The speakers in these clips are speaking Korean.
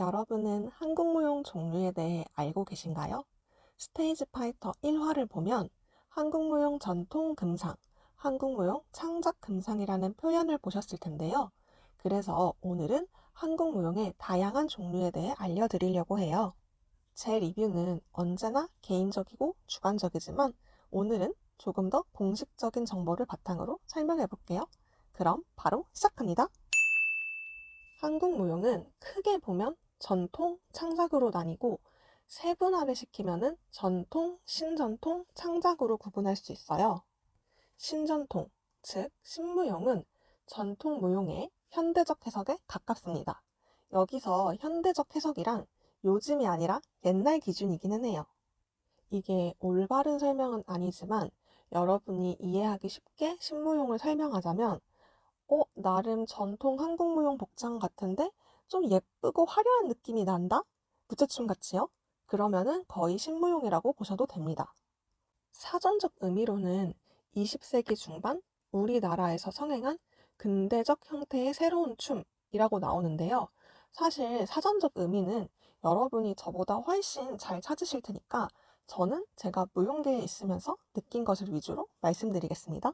여러분은 한국무용 종류에 대해 알고 계신가요? 스테이지 파이터 1화를 보면 한국무용 전통 금상, 한국무용 창작 금상이라는 표현을 보셨을 텐데요. 그래서 오늘은 한국무용의 다양한 종류에 대해 알려드리려고 해요. 제 리뷰는 언제나 개인적이고 주관적이지만 오늘은 조금 더 공식적인 정보를 바탕으로 설명해 볼게요. 그럼 바로 시작합니다. 한국 무용은 크게 보면 전통, 창작으로 나뉘고 세분화를 시키면은 전통, 신전통, 창작으로 구분할 수 있어요. 신전통, 즉 신무용은 전통 무용의 현대적 해석에 가깝습니다. 여기서 현대적 해석이란 요즘이 아니라 옛날 기준이기는 해요. 이게 올바른 설명은 아니지만 여러분이 이해하기 쉽게 신무용을 설명하자면 어, 나름 전통 한국 무용 복장 같은데 좀 예쁘고 화려한 느낌이 난다? 부채춤 같이요? 그러면은 거의 신무용이라고 보셔도 됩니다. 사전적 의미로는 20세기 중반 우리나라에서 성행한 근대적 형태의 새로운 춤이라고 나오는데요. 사실 사전적 의미는 여러분이 저보다 훨씬 잘 찾으실 테니까 저는 제가 무용계에 있으면서 느낀 것을 위주로 말씀드리겠습니다.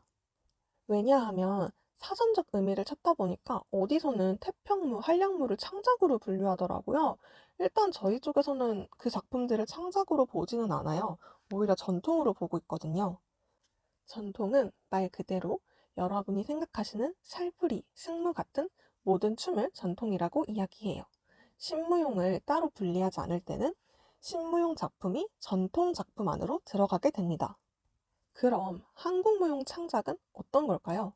왜냐하면 사전적 의미를 찾다 보니까 어디서는 태평무, 한량무를 창작으로 분류하더라고요. 일단 저희 쪽에서는 그 작품들을 창작으로 보지는 않아요. 오히려 전통으로 보고 있거든요. 전통은 말 그대로 여러분이 생각하시는 살풀이, 승무 같은 모든 춤을 전통이라고 이야기해요. 신무용을 따로 분리하지 않을 때는 신무용 작품이 전통 작품 안으로 들어가게 됩니다. 그럼 한국무용 창작은 어떤 걸까요?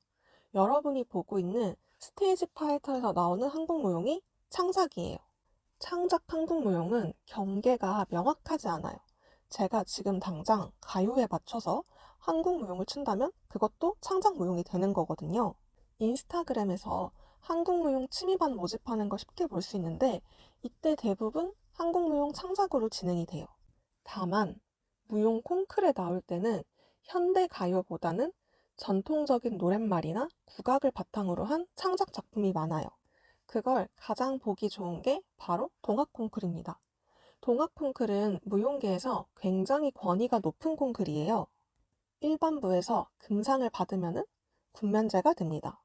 여러분이 보고 있는 스테이지 파이터에서 나오는 한국 무용이 창작이에요. 창작 한국 무용은 경계가 명확하지 않아요. 제가 지금 당장 가요에 맞춰서 한국 무용을 춘다면 그것도 창작 무용이 되는 거거든요. 인스타그램에서 한국 무용 취미반 모집하는 걸 쉽게 볼 수 있는데 이때 대부분 한국 무용 창작으로 진행이 돼요. 다만 무용 콩클에 나올 때는 현대 가요보다는 전통적인 노랫말이나 국악을 바탕으로 한 창작 작품이 많아요. 그걸 가장 보기 좋은 게 바로 동학 콩클입니다. 동학 콩클은 무용계에서 굉장히 권위가 높은 콩클이에요. 일반부에서 금상을 받으면 군면제가 됩니다.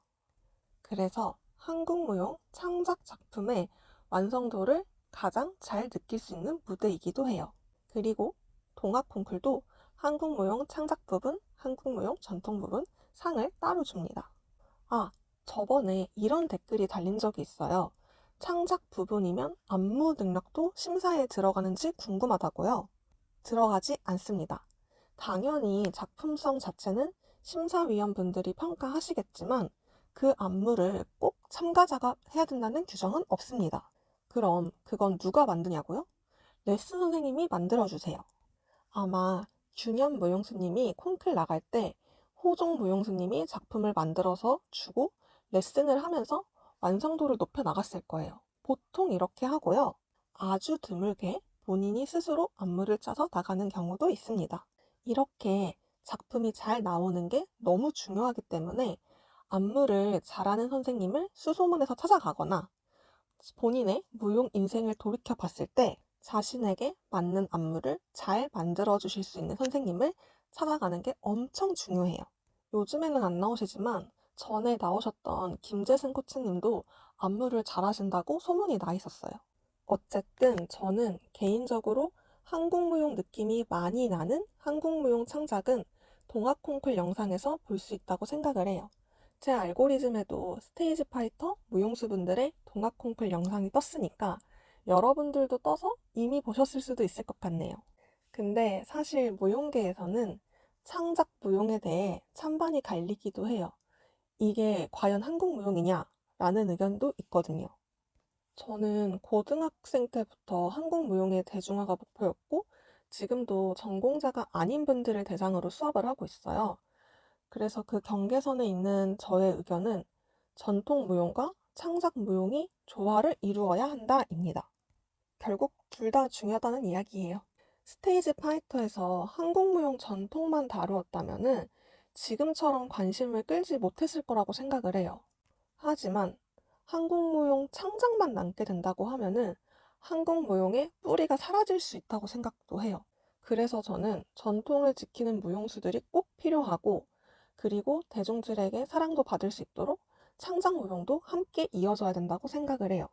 그래서 한국 무용 창작 작품의 완성도를 가장 잘 느낄 수 있는 무대이기도 해요. 그리고 동학 콩쿨도 한국 무용 창작 부분, 한국 무용 전통 부분 상을 따로 줍니다. 아, 저번에 이런 댓글이 달린 적이 있어요. 창작 부분이면 안무 능력도 심사에 들어가는지 궁금하다고요. 들어가지 않습니다. 당연히 작품성 자체는 심사위원분들이 평가하시겠지만 그 안무를 꼭 참가자가 해야 된다는 규정은 없습니다. 그럼 그건 누가 만드냐고요? 레슨 선생님이 만들어주세요. 아마 균현 무용수님이 콩클 나갈 때 호종 무용수님이 작품을 만들어서 주고 레슨을 하면서 완성도를 높여 나갔을 거예요. 보통 이렇게 하고요. 아주 드물게 본인이 스스로 안무를 짜서 나가는 경우도 있습니다. 이렇게 작품이 잘 나오는 게 너무 중요하기 때문에 안무를 잘하는 선생님을 수소문에서 찾아가거나 본인의 무용 인생을 돌이켜 봤을 때 자신에게 맞는 안무를 잘 만들어 주실 수 있는 선생님을 찾아가는 게 엄청 중요해요. 요즘에는 안 나오시지만 전에 나오셨던 김재승 코치님도 안무를 잘하신다고 소문이 나 있었어요. 어쨌든 저는 개인적으로 한국무용 느낌이 많이 나는 한국무용 창작은 동학 콩쿨 영상에서 볼 수 있다고 생각을 해요. 제 알고리즘에도 스테이지 파이터 무용수분들의 동학 콩쿨 영상이 떴으니까 여러분들도 떠서 이미 보셨을 수도 있을 것 같네요. 근데 사실 무용계에서는 창작 무용에 대해 찬반이 갈리기도 해요. 이게 과연 한국 무용이냐? 라는 의견도 있거든요. 저는 고등학생 때부터 한국 무용의 대중화가 목표였고, 지금도 전공자가 아닌 분들을 대상으로 수업을 하고 있어요. 그래서 그 경계선에 있는 저의 의견은 전통 무용과 창작 무용이 조화를 이루어야 한다입니다. 결국 둘 다 중요하다는 이야기예요. 스테이지 파이터에서 한국 무용 전통만 다루었다면은 지금처럼 관심을 끌지 못했을 거라고 생각을 해요. 하지만 한국 무용 창작만 남게 된다고 하면은 한국 무용의 뿌리가 사라질 수 있다고 생각도 해요. 그래서 저는 전통을 지키는 무용수들이 꼭 필요하고, 그리고 대중들에게 사랑도 받을 수 있도록 창작 무용도 함께 이어져야 된다고 생각을 해요.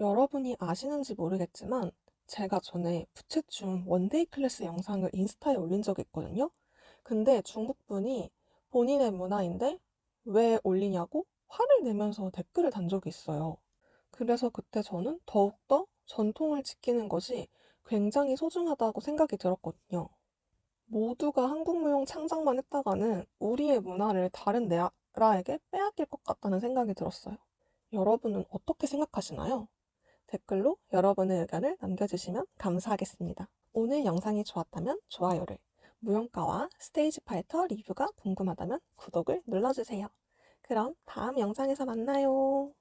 여러분이 아시는지 모르겠지만, 제가 전에 부채춤 원데이 클래스 영상을 인스타에 올린 적이 있거든요. 근데 중국 분이 본인의 문화인데 왜 올리냐고 화를 내면서 댓글을 단 적이 있어요. 그래서 그때 저는 더욱더 전통을 지키는 것이 굉장히 소중하다고 생각이 들었거든요. 모두가 한국 무용 창작만 했다가는 우리의 문화를 다른 나라에게 빼앗길 것 같다는 생각이 들었어요. 여러분은 어떻게 생각하시나요? 댓글로 여러분의 의견을 남겨주시면 감사하겠습니다. 오늘 영상이 좋았다면 좋아요를, 무용가와 스테이지 파이터 리뷰가 궁금하다면 구독을 눌러주세요. 그럼 다음 영상에서 만나요.